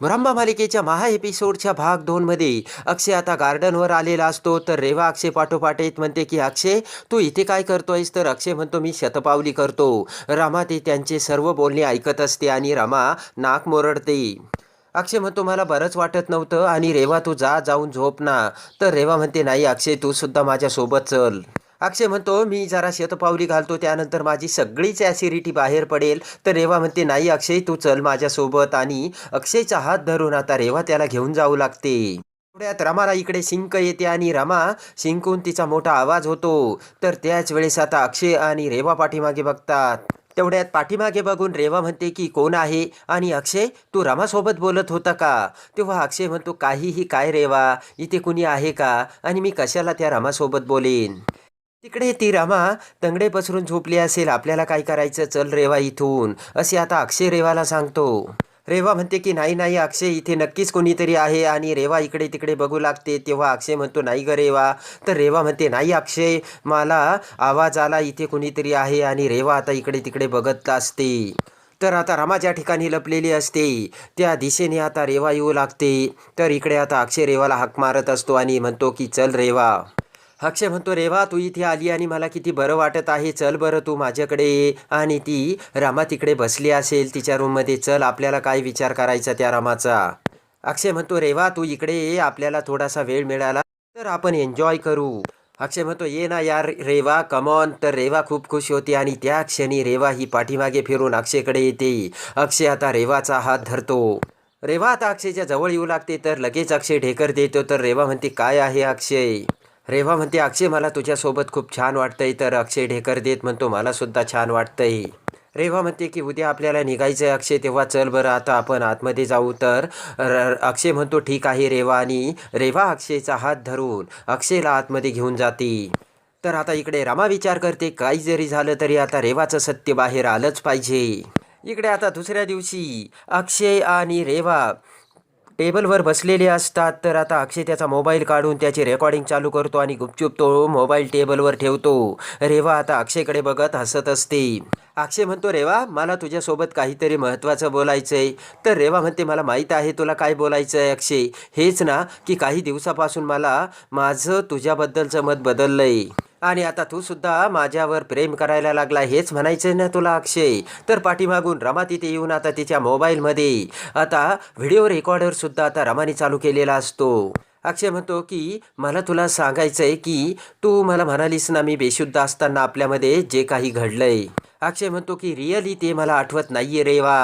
ब्रह्मा मालिकेच्या महा एपिसोडच्या भाग दोनमध्ये अक्षय आता गार्डनवर आलेला असतो. तर रेवा अक्षय पाठोपाठ येत म्हणते की अक्षय तू इथे काय करतोयस? तर अक्षय म्हणतो मी शतपावली करतो. रमा ते त्यांचे सर्व बोलणे ऐकत असते आणि रमा नाक मोरडते. अक्षय म्हणतो मला बरंच वाटत नव्हतं आणि रेवा तू जा जाऊन झोप ना. तर रेवा म्हणते नाही अक्षय तू सुद्धा माझ्यासोबत चल. अक्षय म्हणतो मी जरा शतपावली घालतो त्यानंतर माझी सगळीच ॲसिडिटी बाहेर पडेल. तर रेवा म्हणते नाही अक्षय तू चल माझ्यासोबत आणि अक्षयचा हात धरून आता रेवा त्याला घेऊन जाऊ लागते. थोड्यात रमाला इकडे शिंक येते आणि रमा शिंकून तिचा मोठा आवाज होतो. तर त्याच वेळेस आता अक्षय आणि रेवा पाठीमागे बघतात. तेवढ्यात पाठीमागे बघून रेवा म्हणते की कोण आहे? आणि अक्षय तू रमासोबत बोलत होता का? तेव्हा अक्षय म्हणतो काहीही काय रेवा इथे कुणी आहे का? आणि मी कशाला त्या रमासोबत बोलेन? तिकडे ती रमा तंगडे पसरून झोपली असेल. आपल्याला काय करायचं? चल रेवा इथून. असे आता अक्षय रेवाला सांगतो. रेवा म्हणते की नाही नाही अक्षय इथे नक्कीच कोणीतरी आहे आणि रेवा इकडे तिकडे बघू लागते. तेव्हा अक्षय म्हणतो नाही ग रेवा. तर रेवा म्हणते नाही अक्षय मला आवाज आला इथे कोणीतरी आहे आणि रेवा आता इकडे तिकडे बघत असते. तर आता रमा ज्या ठिकाणी लपलेली असते त्या दिशेने आता रेवा येऊ लागते. तर इकडे आता अक्षय रेवाला हाक मारत असतो आणि म्हणतो की चल रेवा. अक्षय म्हणतो रेवा तू इथे आली आणि मला किती बरं वाटत आहे. चल बरं तू माझ्याकडे ये. आणि ती रामा तिकडे बसली असेल तिच्या रूममध्ये. चल आपल्याला काय विचार करायचा त्या रामाचा? अक्षय म्हणतो रेवा तू इकडे ये. आपल्याला थोडासा वेळ मिळाला तर आपण एन्जॉय करू. अक्षय म्हणतो ये ना यार रेवा कमॉन तर रेवा खूप खुश होती आणि त्या क्षणी रेवा ही पाठीमागे फिरून अक्षयकडे येते. अक्षय आता रेवाचा हात धरतो. रेवा आता अक्षयच्या जवळ येऊ लागते. तर लगेच अक्षय ढेकर देतो. तर रेवा म्हणते काय आहे अक्षय? रेवा म्हणते अक्षय मला तुझ्यासोबत खूप छान वाटतंय तर अक्षय ढेकर देत म्हणतो मला सुद्धा छान वाटतंय. रेवा म्हणते की उद्या आपल्याला निघायचं आहे अक्षय तेव्हा चल बरं आता आपण आतमध्ये जाऊ तर अक्षय म्हणतो ठीक आहे रेवा. आणि रेवा अक्षयचा हात धरून अक्षयला आतमध्ये घेऊन जाते. तर आता इकडे रमा विचार करते काही जरी झालं तरी आता रेवाचं सत्य बाहेर आलंच पाहिजे. इकडे आता दुसऱ्या दिवशी अक्षय आणि रेवा टेबलवर बसलेले असतात तर आता अक्षय त्याचा मोबाईल काढून त्याची रेकॉर्डिंग चालू करतो आणि गुपचूप तो मोबाईल टेबलवर ठेवतो. रेवा आता अक्षयकडे बघत हसत असते. अक्षय म्हणतो रेवा मला तुझ्यासोबत काहीतरी महत्त्वाचं बोलायचं आहे तर रेवा म्हणते मला माहीत आहे तुला काय बोलायचं आहे अक्षय. हेच ना की काही दिवसापासून मला माझं तुझ्याबद्दलचं मत बदललं आहे आणि आता तू सुद्धा माझ्यावर प्रेम करायला लागला हेच म्हणायचं ना तुला अक्षय. तर पाठीमागून रमा तिथे येऊन आता तिच्या मोबाईलमध्ये. आता व्हिडिओ रेकॉर्डर सुद्धा आता रमाने चालू केलेला असतो. अक्षय म्हणतो की मला तुला सांगायचं आहे की तू मला म्हणालीस ना मी बेशुद्ध असताना आपल्यामध्ये जे काही घडलंय. अक्षय म्हणतो की रिअली ते मला आठवत नाहीये रेवा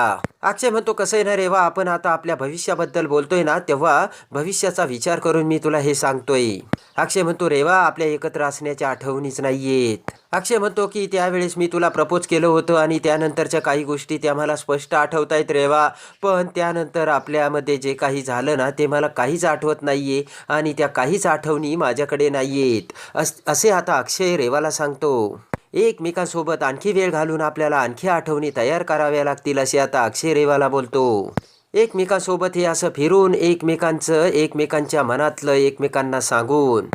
अक्षय म्हणतो कसं आहे ना रेवा आपण आता आपल्या भविष्याबद्दल बोलतोय ना तेव्हा भविष्याचा विचार करून मी तुला हे सांगतोय. अक्षय म्हणतो रेवा आपल्या एकत्र असण्याच्या आठवणीच नाहीयेत. अक्षय म्हणतो की त्यावेळेस मी तुला प्रपोज केलं होतं आणि त्यानंतरच्या काही गोष्टी त्या मला स्पष्ट आठवत आहेत रेवा पण त्यानंतर आपल्यामध्ये जे काही झालं ना ते मला काहीच आठवत नाहीये आणि त्या काहीच आठवणी माझ्याकडे नाही अस असे आता अक्षय रेवाला सांगतो. एकमेकांसोबत आणखी वेळ घालून आपल्याला आणखी आठवणी तयार कराव्या लागतील असे आता अक्षय रेवाला बोलतो. एकमेकांसोबत हे असं फिरून एकमेकांचं एकमेकांच्या मनातलं एकमेकांना सांगून.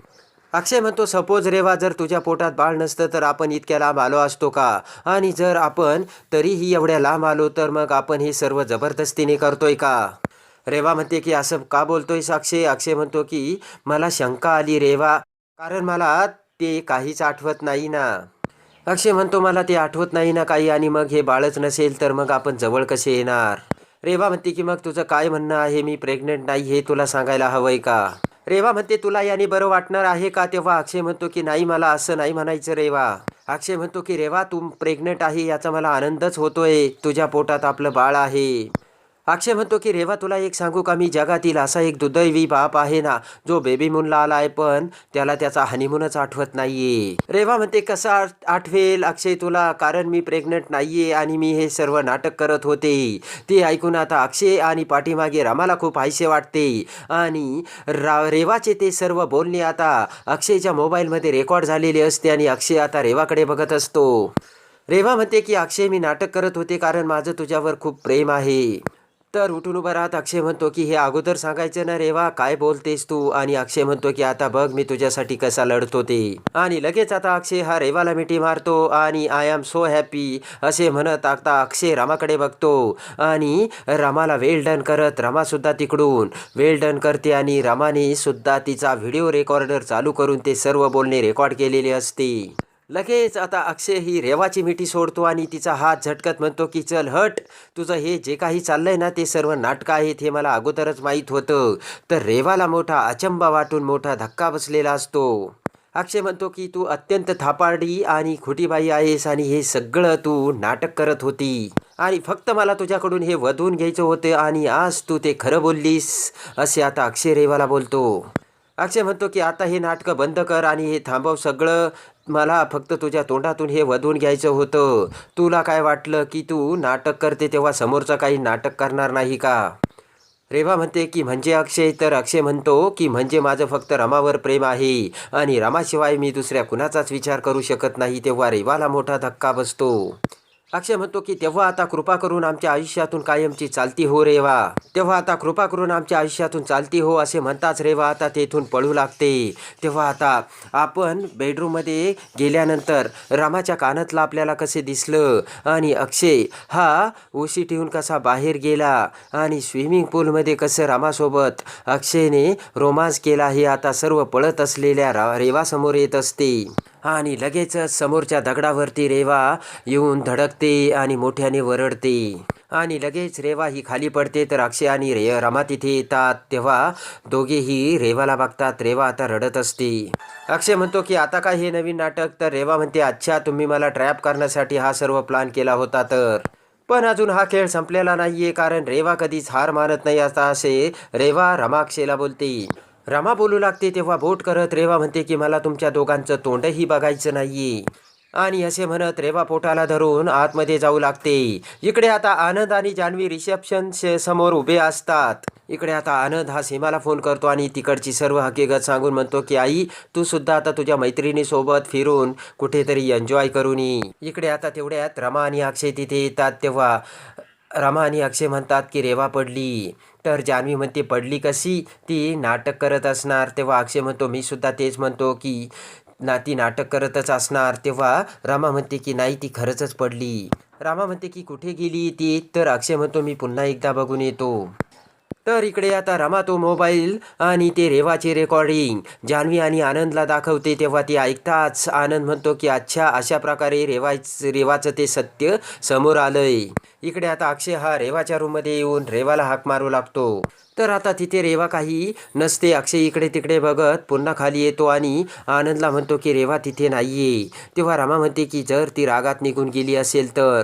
अक्षय म्हणतो सपोज रेवा जर तुझ्या पोटात बाळ नसतं तर आपण इतक्या लांब आलो असतो का? आणि जर आपण तरीही एवढ्या लांब आलो तर मग आपण हे सर्व जबरदस्तीने करतोय का? रेवा म्हणते की असं का बोलतोय अक्षय? अक्षय म्हणतो की मला शंका आली रेवा कारण मला ते काहीच आठवत नाही ना. अक्षय म्हणतो मला ते आठवत नाही ना काही आणि मग हे बाळच नसेल तर मग आपण जवळ कसे येणार? रेवा म्हणते की मग तुझं काय म्हणणं आहे? मी प्रेग्नेंट नाही हे तुला सांगायला हवंय का? रेवा म्हणते तुला याने बरं वाटणार आहे का? तेव्हा अक्षय म्हणतो की नाही मला असं नाही म्हणायचं रेवा. अक्षय म्हणतो की रेवा तू प्रेग्नेंट आहे याचा मला आनंदच होतोय. तुझ्या पोटात आपलं बाळ आहे. अक्षय म्हणतो की रेवा तुला एक सांगू का? मी जगातील असा एक दुर्दैवी बाप आहे ना जो बेबी मूनला आलाय पण त्याला त्याचा हनीमूनच आठवत नाहीये. रेवा म्हणते कसं आठवेल अक्षय तुला? कारण मी प्रेग्नंट नाहीये आणि मी हे सर्व नाटक करत होते. ते ऐकून आता अक्षय आणि पाठीमागे रामाला खूप हायसे वाटते. आणि रा रेवाचे ते सर्व बोलणे आता अक्षयच्या मोबाईलमध्ये रेकॉर्ड झालेले असते आणि अक्षय आता रेवाकडे बघत असतो. रेवा म्हणते की अक्षय मी नाटक करत होते कारण माझं तुझ्यावर खूप प्रेम आहे. तर उठून उभा राहत अक्षय म्हणतो की हे अगोदर सांगायचं ना रेवा काय बोलतेस तू? आणि अक्षय म्हणतो की आता बघ मी तुझ्यासाठी कसा लढतो ते. आणि लगेच आता अक्षय हा रेवाला मिठी मारतो आणि आय एम सो हॅपी असे म्हणत आता अक्षय रामाकडे बघतो. आणि रामाला वेल डन करत रामासुद्धा तिकडून. वेल डन करते आणि रामाने सुद्धा तिचा व्हिडिओ रेकॉर्डर चालू करून ते सर्व बोलणे रेकॉर्ड केलेले असते. लगेच आता अक्षय ही रेवाची मिठी सोडतो आणि तिचा हात झटकत म्हणतो की चल हट. तुझं हे जे काही चाललंय ना ते सर्व नाटकं आहेत हे मला अगोदरच माहीत होतं. तर रेवाला मोठा अचंबा वाटून मोठा धक्का बसलेला असतो. अक्षय म्हणतो की तू अत्यंत थापाडी आणि खोटीबाई आहेस आणि हे सगळं तू नाटक करत होती. आणि फक्त मला तुझ्याकडून हे वधून घ्यायचं होतं आणि आज तू ते खरं बोललीस असे आता अक्षय रेवाला बोलतो. अक्षय म्हणतो की आता हे नाटकं बंद कर आणि हे थांबव सगळं. मला फक्त तुझ्या तोंडातून हे वधून घ्यायचं होतं. तुला काय वाटलं की तू नाटक करते तेव्हा समोरचं काही नाटक करणार नाही का? रेवा म्हणते की म्हणजे अक्षय? तर अक्षय म्हणतो की म्हणजे माझं फक्त रमावर प्रेम आहे. आणि रमाशिवाय मी दुसऱ्या कुणाचाच विचार करू शकत नाही तेव्हा रेवाला मोठा धक्का बसतो. अक्षय म्हणतो की तेव्हा आता कृपा करून आमच्या आयुष्यातून कायमची चालती हो रेवा तेव्हा आता कृपा करून आमच्या आयुष्यातून चालती हो असे म्हणताच रेवा आता तेथून पळू लागते. तेव्हा आता आपण बेडरूममध्ये गेल्यानंतर रामाच्या कानातलं आपल्याला कसे दिसलं? आणि अक्षय हा उशी ठेवून कसा बाहेर गेला? आणि स्विमिंग पूलमध्ये कसं रामासोबत अक्षयने रोमांस केला हे आता सर्व पळत असलेल्या रा रेवासमोर येत असते. आणि लगेच समोरच्या दगडावरती रेवा येऊन धडकते आणि मोठ्याने वरडते. आणि लगेच रेवा ही खाली पडते तर अक्षय आणि रे रमा तिथे येतात. तेव्हा दोघेही रेवाला बघतात. रेवा आता रडत असते. अक्षय म्हणतो की आता काय हे नवीन नाटक? तर रेवा म्हणते अच्छा तुम्ही मला ट्रॅप करण्यासाठी हा सर्व प्लान केला होता तर. पण अजून हा खेळ संपलेला नाहीये कारण रेवा कधीच हार मानत नाही. आता असे रेवा रमाक्षेला बोलते. रमा बोलू लागते तेव्हा बोट करत रेवा म्हणते की मला तुमच्या दोघांचं तोंडही बघायचं नाही आणि असे म्हणत रेवा पोटाला धरून आतमध्ये जाऊ लागते. इकडे आता आनंद आणि जान्हवी रिसेप्शन समोर उभे असतात. इकडे आता आनंद हा सीमाला फोन करतो आणि तिकडची सर्व हकीकत सांगून म्हणतो की आई तू सुद्धा आता तुझ्या मैत्रिणीसोबत फिरून कुठेतरी एन्जॉय करून ये. इकडे आता तेवढ्यात रमा आणि अक्षय तिथे येतात तेव्हा रमा आणि अक्षय म्हणतात की रेवा पडली. तर जान्हवी म्हणते पडली कशी? ती नाटक करत असणार. तेव्हा अक्षय म्हणतो मी सुद्धा तेच म्हणतो की ना ती नाटक करतच असणार. तेव्हा रामा म्हणते की नाही ती खरंच पडली. रामा म्हणते की कुठे गेली ती? तर अक्षय म्हणतो मी पुन्हा एकदा बघून येतो. तर इकडे आता रमा तो मोबाईल आणि ते रेवाचे रेकॉर्डिंग जान्हवी आणि आनंदला दाखवते तेव्हा ती ऐकताच आनंद म्हणतो की अच्छा अशा प्रकारे रेवाच रेवाचं ते सत्य समोर आलंय. इकडे आता अक्षय हा रेवाच्या रूममध्ये येऊन रेवाला हाक मारू लागतो. तर आता तिथे रेवा काही नसते. अक्षय इकडे तिकडे बघत पुन्हा खाली येतो आणि आनंदला म्हणतो की रेवा तिथे नाहीये. तेव्हा रमा म्हणते की जर ती रागात निघून गेली असेल तर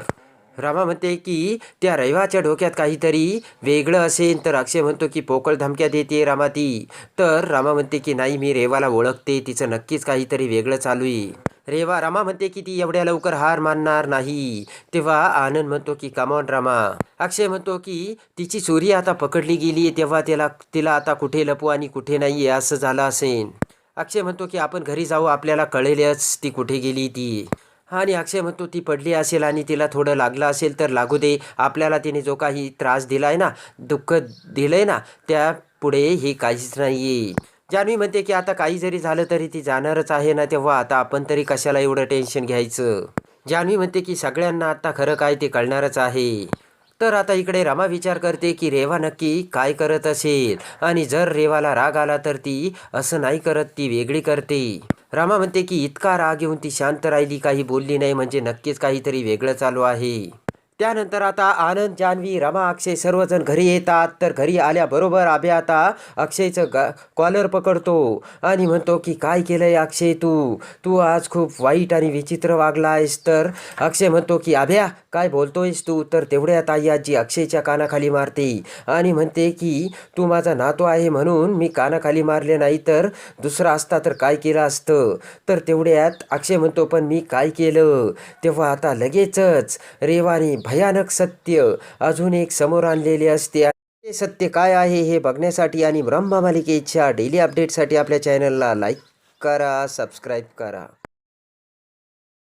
रामा म्हणते की त्या रैवाच्या डोक्यात काहीतरी वेगळं असेल तर अक्षय म्हणतो की पोकळ धमक्या देते रामा ती. तर रामा म्हणते की नाही मी रेवाला ओळखते तिचं नक्कीच काहीतरी वेगळं चालू आहे. रेवा रामा म्हणते की ती एवढ्या लवकर हार मानणार नाही. तेव्हा आनंद म्हणतो की कमॉन रामा. अक्षय म्हणतो की तिची चोरी आता पकडली गेली तेव्हा त्याला तिला आता कुठे लपू आणि कुठे नाही असं झालं असेल अक्षय म्हणतो की आपण घरी जाऊ आपल्याला कळेलच ती कुठे गेली ती. आणि अक्षय म्हणतो ती पडली असेल आणि तिला थोडं लागलं असेल तर लागू दे. आपल्याला तिने जो काही त्रास दिला आहे ना दुःख दिलं आहे ना त्या पुढे हे काहीच नाहीये. जान्हवी म्हणते की आता काही जरी झालं तरी ती जाणारच आहे ना तेव्हा? आता आपण तरी कशाला एवढं टेन्शन घ्यायचं? जान्हवी म्हणते की सगळ्यांना आता खरं काय ते कळणारच आहे. तर आता इकडे रमा विचार करते की रेवा नक्की काय करत असेल? आणि जर रेवाला राग आला तर ती असं नाही करत ती वेगळी करते. रामा म्हणते की इतका राग येऊन ती शांत राहिली काही बोलली नाही म्हणजे नक्कीच काहीतरी वेगळं चालू आहे. त्यानंतर आता आनंद जान्हवी रमा अक्षय सर्वजण घरी येतात. तर घरी आल्याबरोबर आभे आता अक्षयचं गा कॉलर पकडतो आणि म्हणतो की काय केलंय अक्षय तू? तू आज खूप वाईट आणि विचित्र वागला आहेस तर अक्षय म्हणतो की आभ्या काय बोलतोयस तू? तर तेवढ्यात आई आजी अक्षयच्या कानाखाली मारते आणि म्हणते की तू माझा नातो आहे म्हणून मी कानाखाली मारले नाही तर दुसरा असता तर काय केलं असतं? तर तेवढ्यात अक्षय म्हणतो पण मी काय केलं? तेव्हा आता लगेचच रेवाने भयानक सत्य. अजून एक समोर आणलेले असते. ते सत्य काय आहे हे बघण्यासाठी आणि ब्रह्ममालिकेच्या डेली अपडेटसाठी आपल्या चॅनलला लाईक करा सबस्क्राईब करा.